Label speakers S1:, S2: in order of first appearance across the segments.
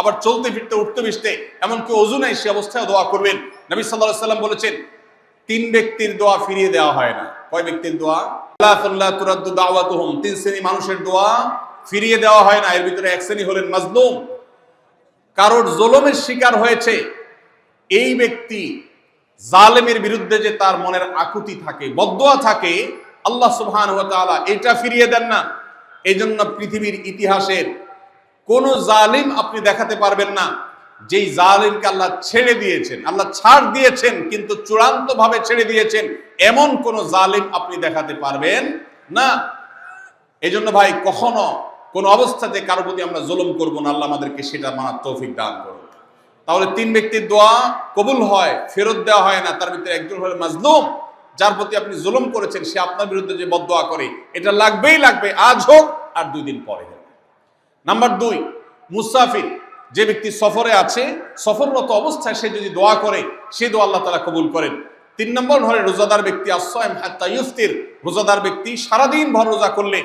S1: আবার চলতে ফিরতে, উঠতে বিসতে এমনকি অজু নাই, সে অবস্থায় দোয়া করবেন। নবী সাল্লাহ সাল্লাম বলেছেন, তিন ব্যক্তির দোয়া ফিরিয়ে দেওয়া হয় না। কয় ব্যক্তির দোয়া? দাওয়াতুহুম। তিন মানুষের দোয়া ফিরিয়ে দেওয়া হয় না। এর ভিতরে এক শ্রেণি হলেন কারোর শিকার হয়েছে, এই ব্যক্তি জালেমের বিরুদ্ধে যে তার মনের আকুতি থাকে থাকে, আল্লাহ এটা ফিরিয়ে দেন না। এই জন্য পৃথিবীর ইতিহাসের কোন জালিম আপনি দেখাতে পারবেন না। যেই জালিমকে আল্লাহ ছেড়ে দিয়েছেন, আল্লাহ ছাড় দিয়েছেন, কিন্তু চূড়ান্ত ভাবে ছেড়ে দিয়েছেন, এমন কোন জালিম আপনি দেখাতে পারবেন না। এই জন্য ভাই, কখনো কোন অবস্থাতে কারও প্রতি আমরা জুলুম করব না, আল্লাহ আমাদেরকে সেটা মানার তৌফিক দান করুন। তাহলে তিন ব্যক্তির দোয়া কবুল হয়, ফেরত দেওয়া হয় না, তার ভিতরে একজন হলো মাজলুম, যার প্রতি আপনি জুলুম করেছেন, সে আপনার বিরুদ্ধে যে বদদোয়া করে, এটা লাগবেই লাগবে, আজ হোক আর দুই দিন পরে হোক। নাম্বার দুই, মুসাফির। যে ব্যক্তি সফরে আছে, সফররত অবস্থায় সে যদি দোয়া করে, সে দোয়া আল্লাহ তালা কবুল করেন। তিন নম্বর হলে রোজাদার ব্যক্তি আশ্রয় হাত্তা ইফতির রোজাদার ব্যক্তি সারাদিন ভর রোজা করলে,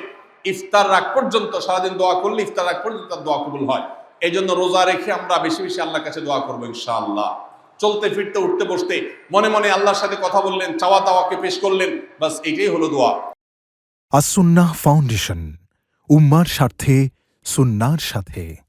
S1: ইফতার রাগ পর্যন্ত, সারাদিন দোয়া করলে ইফতার রাগ পর্যন্ত তার দোয়া কবুল হয়। এই জন্য রোজা রেখে আমরা বেশি বেশি আল্লাহর কাছে দোয়া করব ইনশাআল্লাহ। চলতে ফিরতে উঠতে বসতে, মনে মনে আল্লাহর সাথে কথা বললেন, চাওয়া তাওয়াকে পেশ করলেন বাস এটাই হলো দোয়া।
S2: আসুন্না ফাউন্ডেশন, উম্মার স্বার্থে সুন্নার সাথে।